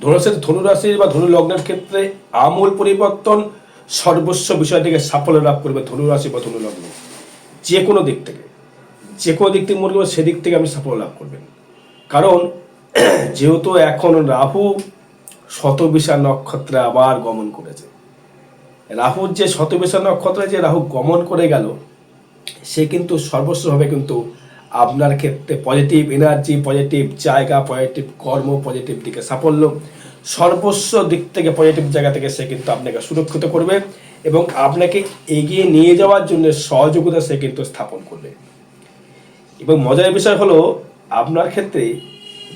ধনুরাশি ধনুরাশির বা ধনু লগ্নের ক্ষেত্রে আমূল পরিবর্তন সর্বস্ব বিষয় থেকে সাফল্য লাভ করবে ধনুরাশি বা ধনু লগ্ন যে কোনো দিক থেকে। যে কোনো দিক থেকে মনে করবে সেদিক থেকে আপনি সাফল্য লাভ করবেন। কারণ যেহেতু এখন রাহু শতবিশা নক্ষত্রে আবার গমন করেছে। রাহুর যে শতবিশা নক্ষত্রে যে রাহু গমন করে গেল, সে কিন্তু সর্বস্বভাবে কিন্তু আপনার ক্ষেত্রে পজিটিভ এনার্জি পজিটিভ জায়গা পজিটিভ কর্ম পজিটিভ দিকে সাফল্য। সর্বস্ব দিক থেকে পজিটিভ জায়গা থেকে সে কিন্তু আপনাকে সুরক্ষিত করবে এবং আপনাকে এগিয়ে নিয়ে যাওয়ার জন্য সহযোগিতা সে কিন্তু স্থাপন করবে। এবং মজার বিষয় হলো, আপনার ক্ষেত্রে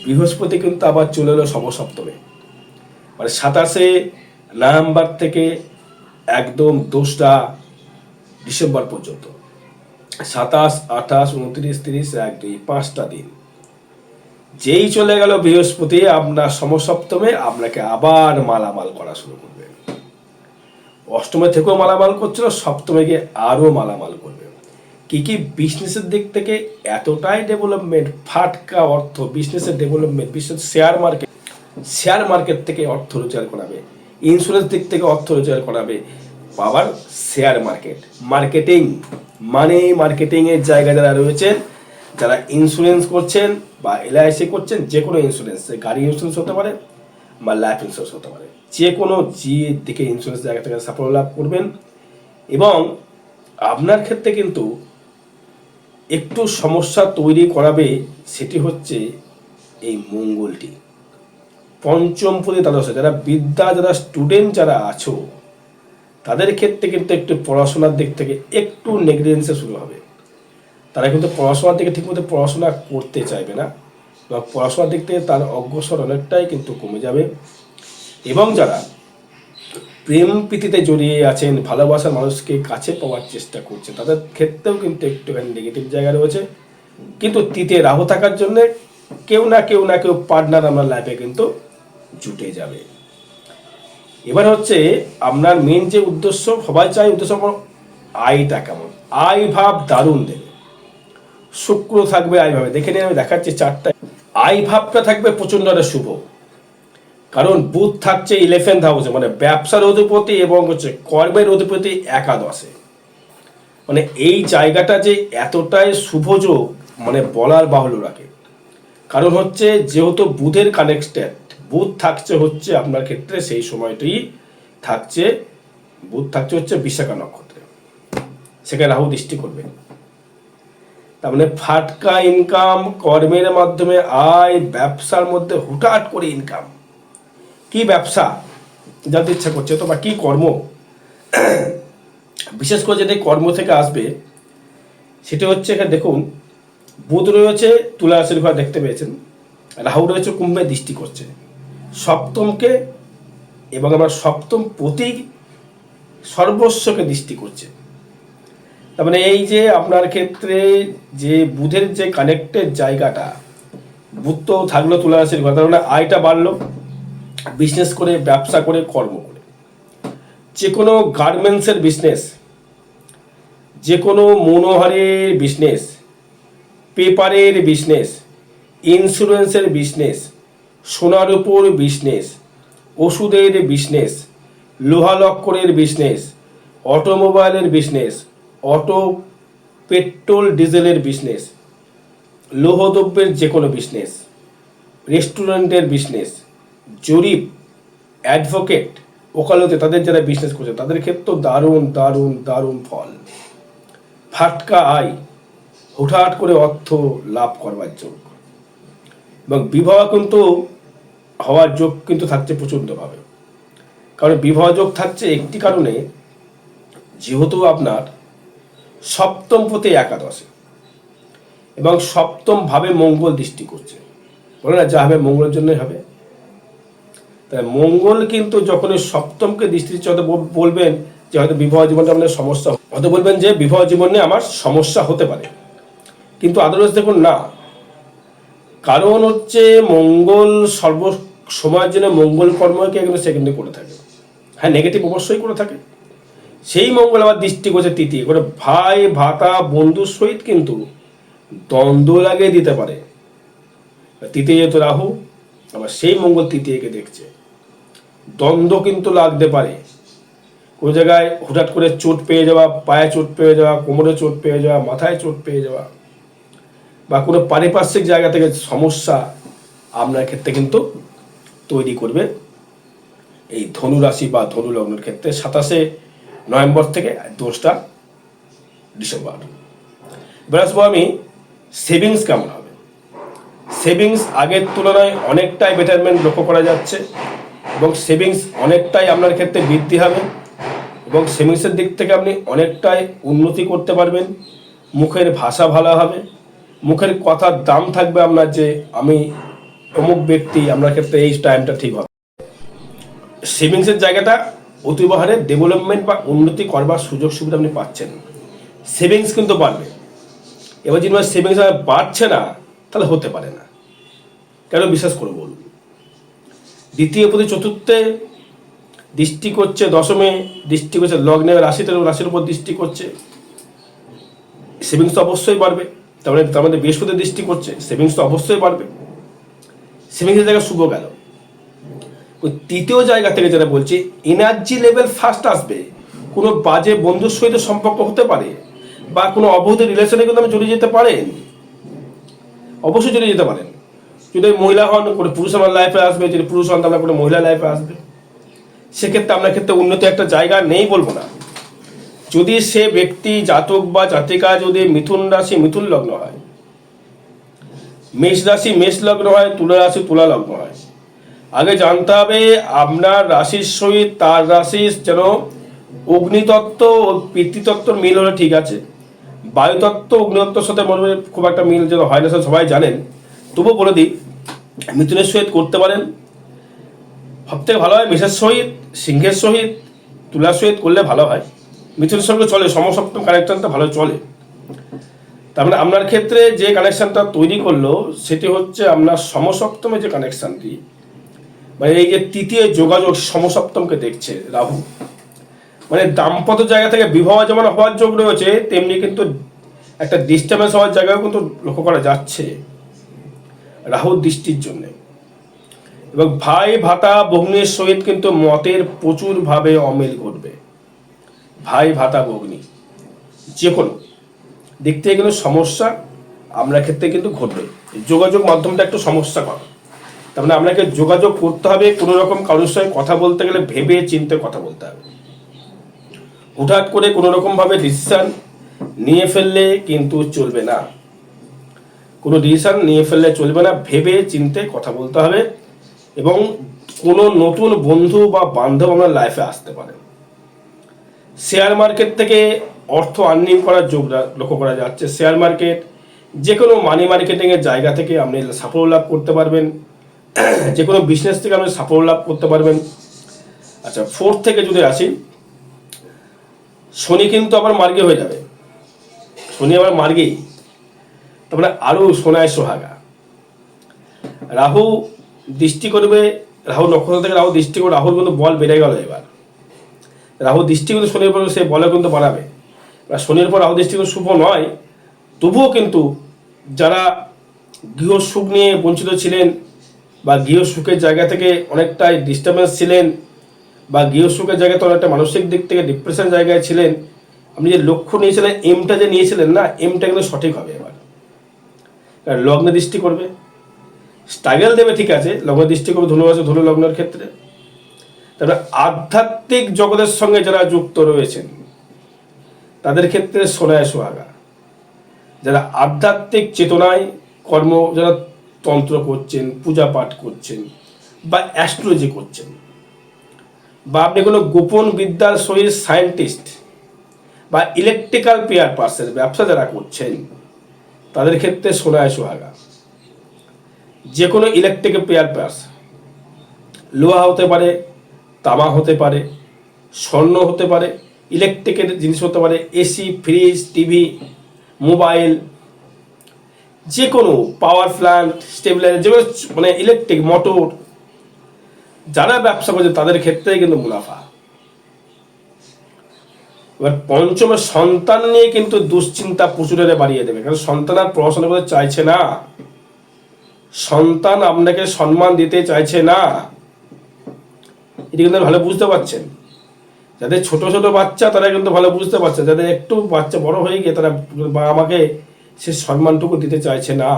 বৃহস্পতি কিন্তু আবার চলে এলো সমসপ্তমে। মানে সাতাশে নভেম্বর থেকে একদম দোসরা ডিসেম্বর পর্যন্ত। সাতাশ, আঠাশ, উনত্রিশ, তিরিশ, এক, দুই, পাঁচটা দিন। যেই চলে গেল বৃহস্পতি, আপনার সমসপ্তমে আপনাকে আবার মালামাল করা শুরু করবে। অষ্টমে থেকেও মালামাল করছিল, সপ্তমে গিয়ে আরও মালামাল করবে। কি কি বিজনেসের দিক থেকে এতটাই ডেভেলপমেন্ট ফাটকা অর্থ বিজনেসের ডেভেলপমেন্ট বিশেষ শেয়ার মার্কেট শেয়ার মার্কেট থেকে অর্থ রোজগার করাবে ইন্স্যুরেন্স দিক থেকে অর্থ রোজগার করাবে আবার শেয়ার মার্কেট। মার্কেটিং মানি মার্কেটিংয়ের জায়গা যারা রয়েছেন, যারা ইন্স্যুরেন্স করছেন বা এলআইসি করছেন যে কোনো ইন্স্যুরেন্স গাড়ি ইন্স্যুরেন্স হতে পারে বা লাইফ ইন্স্যুরেন্স হতে পারে। যে কোনো যে দিকে ইন্স্যুরেন্স জায়গা থেকে সাফল্য লাভ করবেন এবং আপনার ক্ষেত্রে কিন্তু একটু সমস্যা তৈরি করাবে সেটি হচ্ছে এই মঙ্গলটি। পঞ্চম পদে দ্বাদশে, যারা বিদ্যা, যারা স্টুডেন্ট যারা আছো তাদের ক্ষেত্রে কিন্তু একটু পড়াশোনার দিক থেকে একটু নেগলিজেন্সে শুরু হবে। তারা কিন্তু পড়াশোনার দিকে ঠিকমতো পড়াশোনা করতে চাইবে না বা পড়াশোনার দিক থেকে তার অগ্রসর অনেকটাই কিন্তু কমে যাবে। এবং যারা প্রেম প্রীতিতে জড়িয়ে আছেন, ভালোবাসার মানুষকে কাছে পাওয়ার চেষ্টা করছে তাদের ক্ষেত্রেও কিন্তু একটুখানি নেগেটিভ জায়গা রয়েছে। কিন্তু তিতে রাহু থাকার জন্য কেউ না কেউ না কেউ পার্টনার আমার লাইফে কিন্তু জুটে যাবে। এবার হচ্ছে আপনার মেন যে উদ্দেশ্য, সবাই চাই উদ্দেশ্য আয়টা কেমন? আয় ভাব দারুণ দেবে। শুক্র থাকবে আয় ভাবে। দেখে নিন, আমি দেখাচ্ছি চারটা। আয় ভাবটা থাকবে প্রচণ্ড একটা শুভ। কারণ বুধ থাকছে ইলেভেন্থ হাউসে মানে ব্যবসার অধিপতি এবং হচ্ছে কর্মের অধিপতি একাদশে। মানে এই জায়গাটা যে এতটাই শুভযোগ মানে বলার বাহুল্য রাখে। কারণ হচ্ছে যেহেতু বুধের কানেক্টেড বুধ থাকছে হচ্ছে আপনার ক্ষেত্রে সেই সময়টি থাকছে, বুধ থাকছে হচ্ছে বিশাখা নক্ষত্রে। সেখানে রাহু দৃষ্টি করবে। তার মানে ফাটকা ইনকাম কর্মের মাধ্যমে আয়, ব্যবসার মধ্যে হুটহাট করে ইনকাম কি ব্যবসা? জানতে ইচ্ছা করছে তো বা কি কর্ম? বিশেষ করে যেটা কর্ম থেকে আসবে, সেটা হচ্ছে এখানে দেখুন, বুধ রয়েছে, তুলা রাশির ঘর দেখতে পেয়েছেন, রাহু রয়েছে, কুম্ভে দৃষ্টি করছে। সপ্তমকে এবং আমার সপ্তম প্রতীক সর্বস্বকে দৃষ্টি করছে। তার মানে এই যে আপনার ক্ষেত্রে যে বুধের যে কানেক্টেড জায়গাটা, বুধ তো থাকল তুলা রাশির ঘর, তার মানে আয়টা বাড়লো বিজনেস করে, ব্যবসা করে, কর্ম করে। যে কোনো গার্মেন্টসের বিজনেস যে কোনো মনোহারের বিজনেস পেপারের বিজনেস ইন্স্যুরেন্সের বিজনেস সোনার উপর বিজনেস, ওষুধের বিজনেস, লোহা লক্করের বিজনেস, অটোমোবাইলের বিজনেস, অটো, পেট্রোল, ডিজেলের বিজনেস, লৌহদ্রব্যের যে কোনো বিজনেস, রেস্টুরেন্টের বিজনেস, জরিপ, অ্যাডভোকেট, ওকালতে, তাদের যারা বিজনেস করছে, তাদের ক্ষেত্রেও দারুণ দারুণ দারুণ ফল। ফাটকা আয়, হুটহাট করে অর্থ লাভ করবার যোগ। এবং বিবাহ কিন্তু হওয়ার যোগ কিন্তু থাকছে প্রচণ্ডভাবে। কারণ বিবাহ যোগ থাকছে একটি কারণে, যেহেতু আপনার সপ্তম পথে একাদশে এবং সপ্তম ভাবে মঙ্গল দৃষ্টি করছে। বলে না, যা হবে মঙ্গলের জন্যই হবে। তাই মঙ্গল কিন্তু যখন সপ্তমকে দৃষ্টি দিচ্ছে, হয়তো বলবেন যে হয়তো বিবাহ জীবনটা আমাদের সমস্যা হয়তো বলবেন যে বিবাহ জীবনে আমার সমস্যা হতে পারে। কিন্তু আদারওয়াইজ দেখুন না। কারণ হচ্ছে মঙ্গল সর্ব সময়ের জন্য মঙ্গল কর্মকে কিন্তু সেকেন্ডে করে থাকে। হ্যাঁ নেগেটিভ অবশ্যই করে থাকে। সেই মঙ্গল আবার দৃষ্টি করছে তৃতীয় করে ভাই, ভাতা বন্ধুর সহিত কিন্তু দ্বন্দ্ব লাগিয়ে দিতে পারে। তৃতীয় যেহেতু রাহু, আবার সেই মঙ্গল তৃতীয়কে দেখছে। দ্বন্দ্ব কিন্তু লাগতে পারে। কোনো জায়গায় হঠাৎ করে চোট পেয়ে যাওয়া, পায়ে চোট পেয়ে যাওয়া, কোমরে চোট পেয়ে যাওয়া, মাথায় চোট পেয়ে যাওয়া বা কোনো পারিপার্শ্বিক জায়গা থেকে সমস্যা, আপনার ক্ষেত্রে কিন্তু তৈরি করবে। এই ধনু রাশি বা ধনু লগ্নের ক্ষেত্রে সাতাশে নভেম্বর থেকে দোষটা ডিসেম্বর। এবার আসব আমি সেভিংস কেমন হবে? সেভিংস আগের তুলনায় অনেকটাই বেটারমেন্ট লক্ষ্য করা যাচ্ছে এবং সেভিংস অনেকটাই আপনার ক্ষেত্রে বৃদ্ধি হবে এবং সেভিংসের দিক থেকে আপনি অনেকটাই উন্নতি করতে পারবেন। মুখের ভাষা ভালো হবে, মুখের কথার দাম থাকবে আপনার যে আমি অমুক ব্যক্তি আপনার ক্ষেত্রে এই টাইমটা ঠিক হবে। সেভিংসের জায়গাটা অতিবহারে ডেভেলপমেন্ট বা উন্নতি করবার সুযোগ সুবিধা আপনি পাচ্ছেন। সেভিংস কিন্তু বাড়বে। এবার যদি সেভিংস বাড়ছে না, তাহলে হতে পারে না। কেন বিশ্বাস করে বলুন? দ্বিতীয় প্রতি চতুর্থে দৃষ্টি করছে দশমে দৃষ্টি করছে লগ্নে রাশিতে রাশির উপর দৃষ্টি করছে। সেভিংস তো অবশ্যই বাড়বে। তার মানে তার মধ্যে বৃহস্পতি দৃষ্টি করছে সেভিংস তো অবশ্যই বাড়বে। সেভিংসের জায়গা শুভ গেল। ওই তৃতীয় জায়গা থেকে যেটা বলছি এনার্জি লেভেল ফার্স্ট আসবে। কোনো বাজে বন্ধুর সহিত সম্পর্ক হতে পারে বা কোনো অবৈধ রিলেশনে কিন্তু আপনি জড়িয়ে যেতে পারেন। অবশ্যই জড়িয়ে যেতে পারেন। যদি মহিলা হন, কোনো পুরুষ আমার লাইফে আসবে, যদি পুরুষ হন, তাহলে কোনো মহিলা লাইফে আসবে। সেক্ষেত্রে আপনার ক্ষেত্রে উন্নতি একটা জায়গা নেই বলব না। যদি সে ব্যক্তি, জাতক বা জাতিকা, যদি মিথুন রাশি, মিথুন লগ্ন হয় মেষ রাশি, মেষ লগ্ন হয়, তুলা রাশি, তুলা লগ্ন হয়। আগে জানতে হবে, আপনার রাশির সহিত তার রাশির যেন অগ্নিতত্ত্ব ও পিতৃতত্ত্বর মিল হলে ঠিক আছে। বায়ুতত্ত্ব, অগ্নিতত্ত্বর সাথে মনে খুব একটা মিল যেন হয় না সবাই জানেন। তবুও বলে দিই, মিথুনের সহিত করতে পারেন। সব থেকে ভালো হয়, মেষের সহিত, সিংহের সহিত, তুলার সহিত করলে ভালো হয়। মিথুনের সঙ্গে চলে, সমসপ্তম কানেকশনটা ভালো চলে। তার মানে আপনার ক্ষেত্রে যে কানেকশানটা তৈরি করল, সেটি হচ্ছে আপনার সমসপ্তমে যে কানেকশনটি মানে এই যে তৃতীয় যোগাযোগ সমসপ্তমকে দেখছে রাহু। মানে দাম্পত্য জায়গা থেকে বিবাহ যেমন হওয়ার যোগ রয়েছে, তেমনি কিন্তু একটা ডিস্টার্বেন্স হওয়ার জায়গাও কিন্তু লক্ষ্য করা যাচ্ছে রাহুর দৃষ্টির জন্য। এবং ভাই, ভাতা, ভগ্নির সহিত কিন্তু মতের প্রচুরভাবে অমিল ঘটবে। ভাই, ভাতা, ভগ্নি, যে কোনো। দিক থেকে কিন্তু সমস্যা, আপনার ক্ষেত্রে কিন্তু ঘটবে। যোগাযোগ মাধ্যমটা একটু সমস্যা কর তার মানে আপনাকে যোগাযোগ করতে হবে, কোনো রকম কারোর সঙ্গে কথা বলতে গেলে ভেবে চিনতে কথা বলতে হবে। হুটহাট করে কোনো রকমভাবে ডিসিশন নিয়ে ফেললে কিন্তু চলবে না। কোনো ডিসিশন নিয়ে ফেললে চলবে না, ভেবে চিনতে কথা বলতে হবে এবং কোনো নতুন বন্ধু বা বান্ধব আপনার লাইফে আসতে পারে। শেয়ার মার্কেট থেকে অর্থ আর্নিং করার যোগ লক্ষ্য করা যাচ্ছে। শেয়ার মার্কেট যে কোনো মানি মার্কেটিংয়ের জায়গা থেকে আপনি সাফল্য লাভ করতে পারবেন। যে কোনো বিজনেস থেকে আপনি সাফল্য লাভ করতে পারবেন। আচ্ছা ফোর্থ থেকে যদি আসি, শনি কিন্তু আবার মার্গে হয়ে যাবে। শনি আবার মার্গেই তারপরে আরও সোনায় সোহাগা। রাহু দৃষ্টি করবে, রাহু নক্ষত্র থেকে রাহু দৃষ্টি করে রাহুর কিন্তু বল বেড়ে গেল এবার। রাহু দৃষ্টি কিন্তু শনির উপর, সে বলে কিন্তু বাড়াবে। শনির পর রাহু দৃষ্টি কিন্তু শুভ নয়। তবুও কিন্তু যারা গৃহ সুখ নিয়ে বঞ্চিত ছিলেন বা গৃহ সুখের জায়গা থেকে অনেকটাই ডিস্টার্বেন্স ছিলেন বা গৃহ সুখের জায়গাতে অনেকটা মানসিক দিক থেকে ডিপ্রেশন জায়গায় ছিলেন, আপনি যে লক্ষ্য নিয়েছিলেন এমটা যে নিয়েছিলেন না এমটা কিন্তু সঠিক হবে এবার। লগ্নে দৃষ্টি করবে। স্ট্রাগল দেবে ঠিক আছে, লগ্ন দৃষ্টি করবে ধনু আছে ধনু লগ্নের ক্ষেত্রে। তারপরে আধ্যাত্মিক জগতের সঙ্গে যারা যুক্ত রয়েছেন তাদের ক্ষেত্রে সোনায় সোহাগা। যারা আধ্যাত্মিক চেতনায় কর্ম, যারা তন্ত্র করছেন, পূজা পাঠ করছেন বা অ্যাস্ট্রোলজি করছেন বা আপনি কোনো গোপন বিদ্যার সহিত সায়েন্টিস্ট বা ইলেকট্রিক্যাল পেয়ার পার্সের ব্যবসা যারা করছেন, তাদের ক্ষেত্রে সোনায় সোহাগা। যে কোনো ইলেকট্রিক পেয়ার পার্স লোহা হতে পারে, তামা হতে পারে, স্বর্ণ হতে পারে ইলেকট্রিকের জিনিস হতে পারে, এসি, ফ্রিজ, টিভি, মোবাইল যে কোনো পাওয়ার প্ল্যান্ট, স্টেবিলাইজার যেগুলো মানে ইলেকট্রিক, মোটর, যারা ব্যবসা করছে তাদের ক্ষেত্রে কিন্তু মুনাফা। এবার পঞ্চমে সন্তান নিয়ে কিন্তু দুশ্চিন্তা প্রচুরের বাড়িয়ে দেবে, কারণ সন্তান আর পড়াশোনা করতে চাইছে না। সন্তান আপনাকে সম্মান দিতে চাইছে না। এটি কিন্তু ভালো বুঝতে পারছেন। যাদের ছোট ছোট বাচ্চা তারা কিন্তু ভালো বুঝতে পারছে যাদের একটু বাচ্চা বড় হয়ে গিয়ে তারা আমাকে সে সম্মানটুকু দিতে চাইছে না।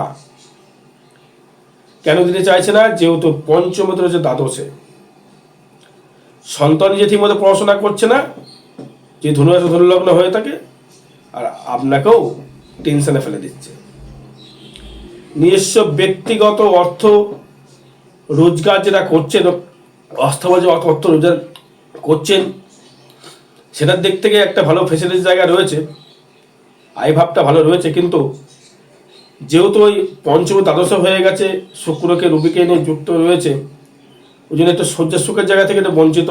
কেন দিতে চাইছে না? যেহেতু পঞ্চমতে রয়েছে দ্বাদশে। সন্তান যে ঠিকমতো পড়াশোনা করছে না, যে ধনুরাশি ধনুলগ্ন হয়ে থাকে, আর আপনাকেও টেনশনে ফেলে দিচ্ছে। নিজস্ব ব্যক্তিগত অর্থ রোজগার যেটা করছেন অর্থবল যে অর্থ রোজগার করছেন সেটার দিক থেকে একটা ভালো ফেসিলিটিস জায়গা রয়েছে। আয় ভাবটা ভালো রয়েছে, কিন্তু যেহেতু ওই পঞ্চম দ্বাদশ হয়ে গেছে, শুক্রকে, রুবিকে নিয়ে যুক্ত রয়েছে, ওই জন্য একটু শয্যা সুখের জায়গা থেকে একটু বঞ্চিত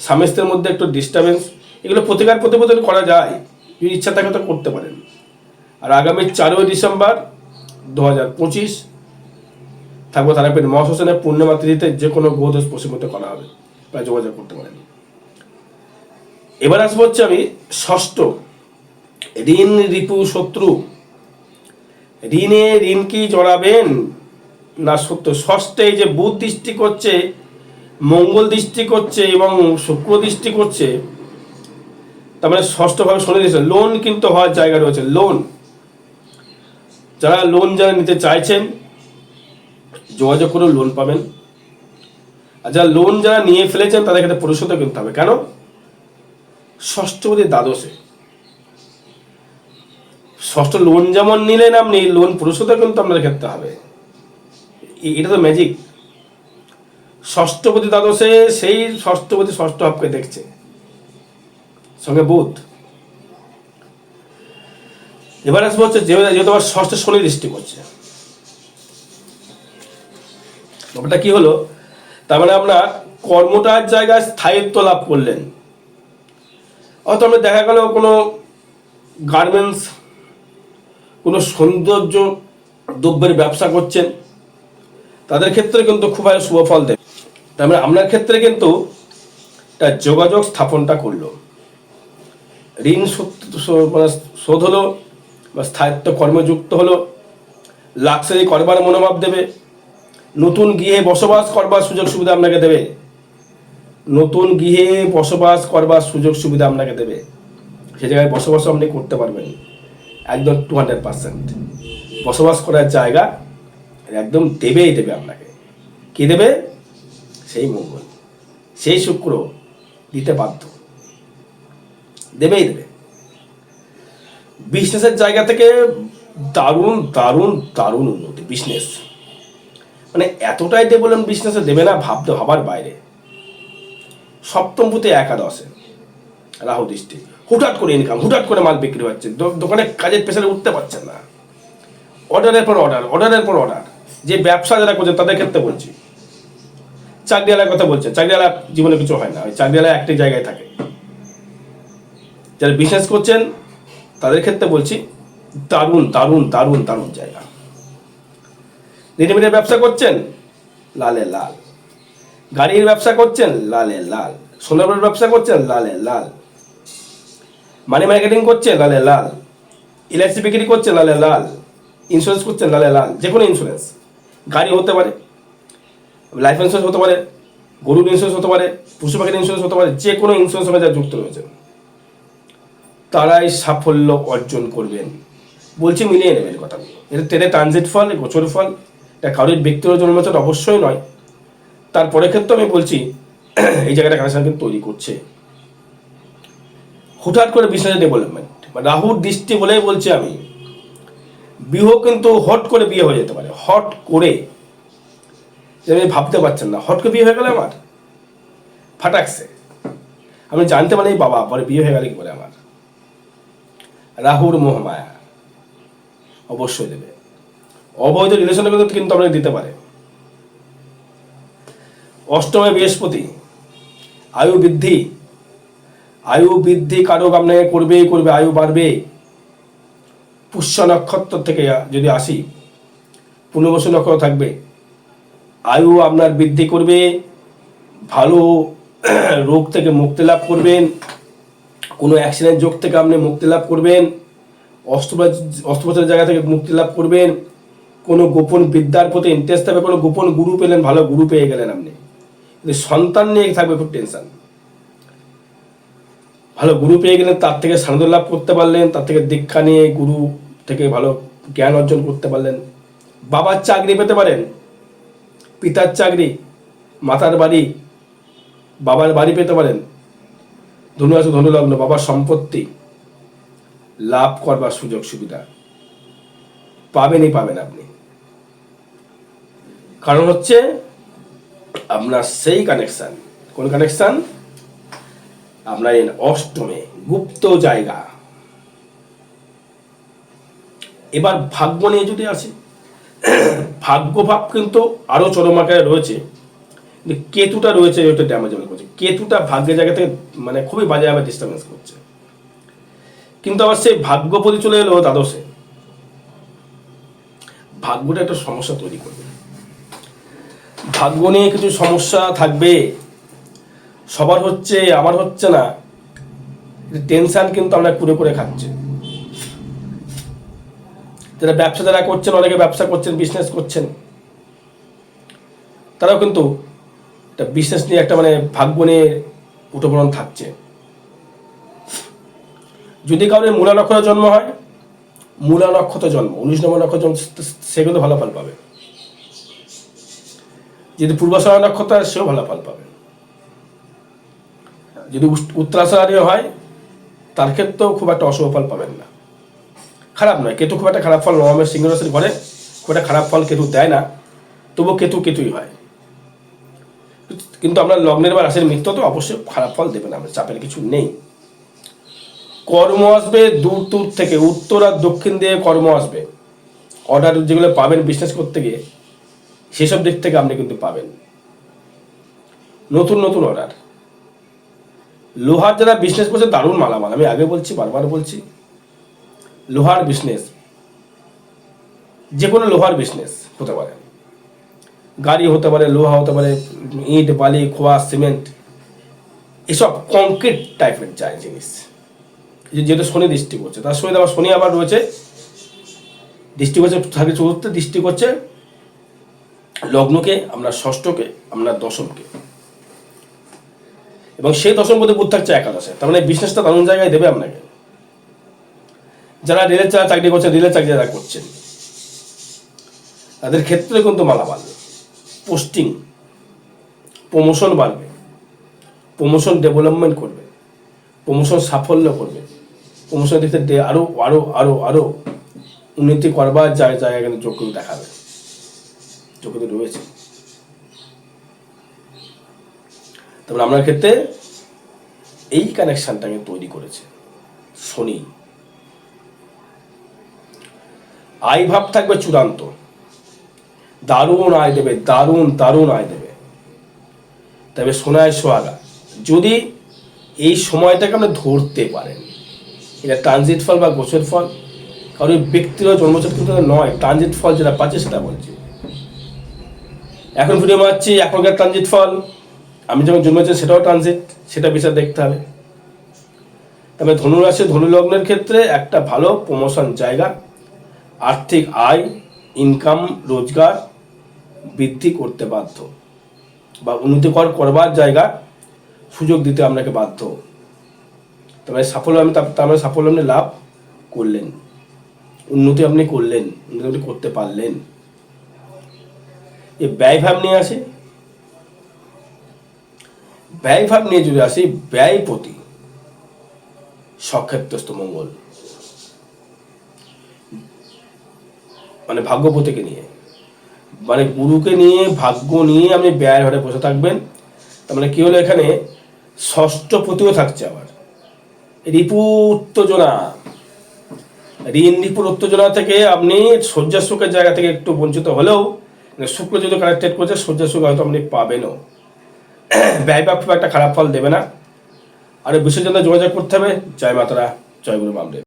স্বামীস্ত্রের মধ্যে একটু ডিস্টারবেন্স এগুলো প্রতিকার প্রতিবেদন করা যায়, যদি ইচ্ছা থাকে তো করতে পারেন। আর আগামী চারই ডিসেম্বর দু হাজার পঁচিশ থাকব তারাপীঠ মহাশ্মশানের পূর্ণিমা তিথিতে যে কোনো গোদোষ প্রসিমত করা হবে প্রায় যোগাযোগ করতে পারেন। এবার আসব হচ্ছে আমি ষষ্ঠ। ঋণ রিপু শত্রু। ঋণে ঋণ কি জড়াবেন? না, সত্য। ষষ্ঠে যে বুধ দৃষ্টি করছে, মঙ্গল দৃষ্টি করছে এবং শুক্র দৃষ্টি করছে, তার মানে ষষ্ঠভাবে শনি দিয়েছে। লোন কিন্তু হওয়ার জায়গা রয়েছে। লোন যারা লোন যারা নিতে চাইছেন, যোগাযোগ করে লোন পাবেন। আর যারা লোন যারা নিয়ে ফেলেছেন, তাদের ক্ষেত্রে পরিশোধও কিনতে হবে। কেন? ষষ্ঠপতি দ্বাদশে। ষষ্ঠ লোন যেমন নিলেন আপনি, লোন পরিশোধও কিন্তু আপনার ক্ষেত্রে হবে। এটা তো ম্যাজিক ষষ্ঠপতি দ্বাদশে সেই ষষ্ঠপতি ষষ্ঠ ভাবকে দেখছে। সঙ্গে বুধ। এবার আসব হচ্ছে যেহেতু আবার ষষ্ঠ শনি দৃষ্টি করছে। ব্যাপারটা কি হলো? তার মানে আপনার কর্মটার জায়গায় স্থায়িত্ব লাভ করলেন। হয়তো আমরা দেখা গেল কোনো গার্মেন্টস কোনো সৌন্দর্য দ্রব্যের ব্যবসা করছেন, তাদের ক্ষেত্রে কিন্তু খুব ভালো শুভ ফল দেবে। তার মানে আপনার ক্ষেত্রে কিন্তু একটা যোগাযোগ স্থাপনটা করল। ঋণ মানে শোধ হলো বা স্থায়িত্ব কর্মযুক্ত হলো লাক্সারি করবার মনোভাব দেবে, নতুন গৃহে বসবাস করবার সুযোগ সুবিধা আপনাকে দেবে। নতুন গৃহে বসবাস করবার সুযোগ সুবিধা আপনাকে দেবে। সে জায়গায় বসবাস আপনি করতে পারবেন। একদম টু হান্ড্রেড পার্সেন্ট বসবাস করার জায়গা একদম দেবেই দেবে আপনাকে। কে দেবে? সেই মঙ্গল। সেই শুক্র দিতে বাধ্য। দেবেই দেবে। বিজনেসের জায়গা থেকে দারুণ দারুণ দারুণ উন্নতি। বিজনেস মানে এতটাই ডেভেলপ বিজনেসে দেবে না, ভাবতে ভাবার বাইরে। সপ্তম পুঁতে একাদশে, রাহু দৃষ্টি। হুটহাট করে ইনকাম হুটহাট করে মাল বিক্রি হচ্ছে। দোকানে কাজের পেছনে উঠতে পারছেন না। অর্ডারের পর অর্ডার, অর্ডারের পর অর্ডার। যে ব্যবসা যারা করছে তাদের ক্ষেত্রে বলছি। চাকরিওয়ালার কথা বলছে। চাকরিওয়ালা জীবনে কিছু হয় না। ওই চাকরিওয়ালা একটি জায়গায় থাকে। যারা বিজনেস করছেন, তাদের ক্ষেত্রে বলছি, দারুণ দারুণ দারুণ দারুণ জায়গা। রেডিমেডের ব্যবসা করছেন, লালে লাল। গাড়ির ব্যবসা করছেন? লালে লাল। সোনারের ব্যবসা করছেন? লালে লাল। মানি মার্কেটিং করছেন লালে লাল। এলআইসি বিক্রি করছেন লালে লাল। ইন্স্যুরেন্স করছেন লালে লাল। যে কোনো ইন্স্যুরেন্স। গাড়ি হতে পারে। লাইফ ইন্স্যুরেন্স হতে পারে। গরুর ইন্স্যুরেন্স হতে পারে। পশু পাখির ইন্স্যুরেন্স হতে পারে। যে কোনো ইন্স্যুরেন্স সঙ্গে যারা যুক্ত রয়েছে তারাই সাফল্য অর্জন করবেন। বলছি মিলিয়ে নেবেন কথাগুলো। এটা তেরে ট্রানজিট ফল গোচর ফল। এটা কারোর ব্যক্তিগত জন্মচর অবশ্যই নয়। তারপরে ক্ষেত্রে আমি বলছি, এই জায়গাটা কানেকশন কিন্তু তৈরি করছে। হুটহাট করে বিজনেস ডেভেলপমেন্ট রাহুর দৃষ্টি বলেই বলছি আমি, বিহ কিন্তু হট করে বিয়ে হয়ে যেতে পারে, হট করে। আপনি ভাবতে পারছেন না, হট করে বিয়ে হয়ে গেল আমার? ফাটাকছে। আমি জানতে পারি বাবা, পরে বিয়ে হয়ে গেলে কি করে আমার? রাহুর মোহমায়া অবশ্যই দেবে। অবৈধ রিলেশনের কিন্তু আপনাকে দিতে পারে। অষ্টমে বৃহস্পতি। আয়ু বৃদ্ধি। আয়ু বৃদ্ধি কারক আপনাকে করবেই করবে, আয়ু বাড়বে। পুষ্য নক্ষত্র থেকে যদি আসি, পুনর্বসু নক্ষত্র থাকবে। আয়ু আপনার বৃদ্ধি করবে, ভালো রোগ থেকে মুক্তি লাভ করবেন, কোনো অ্যাক্সিডেন্ট যোগ থেকে আপনি মুক্তি লাভ করবেন, অস্ত্রোপচার জায়গা থেকে মুক্তি লাভ করবেন, কোনো গোপন বিদ্যার প্রতি ইন্টারেস্ট থাকবে, কোনো গোপন গুরু পেলেন, ভালো গুরু পেয়ে গেলেন আপনি। কিন্তু সন্তান নিয়ে থাকবে, খুব টেনশন ভালো গুরু পেয়ে গেলেন তার থেকে সান্দ লাভ করতে পারলেন, তার থেকে দীক্ষা নিয়ে গুরু থেকে ভালো জ্ঞান অর্জন করতে পারলেন। বাবার চাকরি পেতে পারেন, পিতার চাকরি, মাতার বাড়ি, বাবার বাড়ি পেতে পারেন। ধনু আছে ধনুলগ্ন, বাবার সম্পত্তি, লাভ করবার সুযোগ সুবিধা। পাবেনই পাবেন আপনি। কারণ হচ্ছে আপনার সেই কানেকশন কোন কানেকশন আপনার এই অষ্টমে গুপ্ত জায়গা। এবার ভাগ্য নিয়ে যদি আসি ভাগ্য ভাব কিন্তু আরও চরম আকারে রয়েছে। কেতুটা রয়েছে ওইটা ড্যামেজ করছে কেতুটা ভাগ্যের জায়গা থেকে মানে খুবই বাজেভাবে ডিস্টার্বেন্স করছে। কিন্তু আবার সেই ভাগ্যপতি চলে এলো দ্বাদশে। ভাগ্যটা একটা সমস্যা তৈরি করবে। ভাগ্য নিয়ে কিছু সমস্যা থাকবে। সবার হচ্ছে, আমার হচ্ছে না। টেনশন কিন্তু আমরা করে করে খাচ্ছে। যারা ব্যবসা যারা করছেন, অনেকে ব্যবসা করছেন বিজনেস করছেন, তারাও কিন্তু একটা বিজনেস নিয়ে একটা মানে ভাগ্য নিয়ে উঠোপড়ন থাকছে। যদি কাউরের মূলা নক্ষত্র জন্ম হয়, মূলা নক্ষত্র জন্ম, উনিশ নম্বর নক্ষত্র জন্ম, সে কিন্তু ভালো ফল পাবে। যদি পূর্বাশয় নক্ষত্র হয়, সেও ভালো ফল পাবে। যদি উস- হয় তার ক্ষেত্রেও খুব একটা অশুভ ফল পাবেন না। খারাপ নয় কেতু খুব একটা খারাপ ফল নবমের সিংহ রাশির ঘরে খুব একটা খারাপ ফল কেতু দেয় না তবুও কেতু কেতুই হয়। কিন্তু আমরা লগ্নের বা রাশির মিত্র তো অবশ্যই খারাপ ফল দেবে না আমরা চাপের কিছু নেই। কর্ম আসবে দূর দূর থেকে উত্তর আর দক্ষিণ দিয়ে কর্ম আসবে। অর্ডার যেগুলো পাবেন বিজনেস করতে গিয়ে সেসব দিক থেকে আপনি কিন্তু পাবেন। নতুন নতুন অর্ডার লোহার যারা বিজনেস করছে, দারুণ মালামাল। আমি আগে বলছি, বারবার বলছি, লোহার বিজনেস যে কোনো লোহার বিজনেস হতে পারে। গাড়ি হতে পারে, লোহা হতে পারে, ইট, বালি, খোয়া, সিমেন্ট, এসব কংক্রিট টাইপের যায় জিনিস। যেহেতু শনি দৃষ্টি করছে তার সঙ্গে আবার শনি আবার রয়েছে, দৃষ্টি করছে থাকে চতুর্থ দৃষ্টি করছে লগ্নকে, আমরা ষষ্ঠকে, আমরা দশমকে। এবং সেই দশম পদে বুধ থাকছে একাদশে। তার মানে বিজনেসটা দারুণ জায়গায় দেবে আপনাকে। যারা রেলের যারা চাকরি করছেন রেলের চাকরি যারা করছেন তাদের ক্ষেত্রে কিন্তু মালা বাড়বে পোস্টিং, প্রমোশন বাড়বে। প্রমোশন ডেভেলপমেন্ট করবে। প্রমোশন সাফল্য করবে। প্রমোশন থেকে আরও আরও আরও আরও উন্নতি করবার জায়গা কিন্তু যোগ্য দেখাবে। যোগ্য রয়েছে। তারপরে আপনার ক্ষেত্রে এই কানেকশনটাকে তৈরি করেছে শনি আয় ভাব থাকবে চূড়ান্ত। দারুণ আয় দেবে, দারুণ দারুণ আয় দেবে। তবে সোনায় সোহাগা, যদি এই সময়টাকে আপনি ধরতে পারেন, এটা ট্রানজিট ফল বা গোছের ফল, কারণ ব্যক্তিগত জন্মচার নয় ট্রানজিট ফল যেটা পাচ্ছে সেটা বলছি। এখন ভিডিও মারছি এখনকার ট্রানজিট ফল আমি যখন জন্মেছি সেটাও ট্রানজিট সেটা বিচার দেখতে হবে। তবে ধনুরাশি ধনুলগ্নের ক্ষেত্রে একটা ভালো প্রমোশন জায়গা। আর্থিক আয় ইনকাম রোজগার বৃদ্ধি করতে বাধ্য। বা উন্নতিকর করবার জায়গা সুযোগ দিতে আপনাকে বাধ্য। তবে সাফল্য আমি তার মানে সাফল্য আপনি লাভ করলেন। উন্নতি আপনি করলেন উন্নতি আপনি করতে পারলেন। এই ব্যয়ভাব নিয়ে আসে। ব্যয়ভাব নিয়ে যদি আসি ব্যয়পতি সক্ষেত্রস্থ মঙ্গল। মানে ভাগ্যপতিকে নিয়ে। মানে গুরুকে নিয়ে, ভাগ্য নিয়ে আপনি ব্যয়ের ঘরে বসে থাকবেন। তার মানে কি হলো এখানে? ষষ্ঠ পতিও থাকছে আবার। রিপু উত্তেজনা। ঋণ রিপুর উত্তেজনা থেকে আপনি শয্যা জায়গা থেকে একটু বঞ্চিত হলেও শুক্র যদি কানেক্টেড করছে, সূর্য সুখ হয়তো আপনি পাবেনও। ব্যয় বা খুব একটা খারাপ ফল দেবে না। আর বিশ্বের জন্য যোগাযোগ করতে হবে। জয় মাতারা, জয় গুরু বামদেব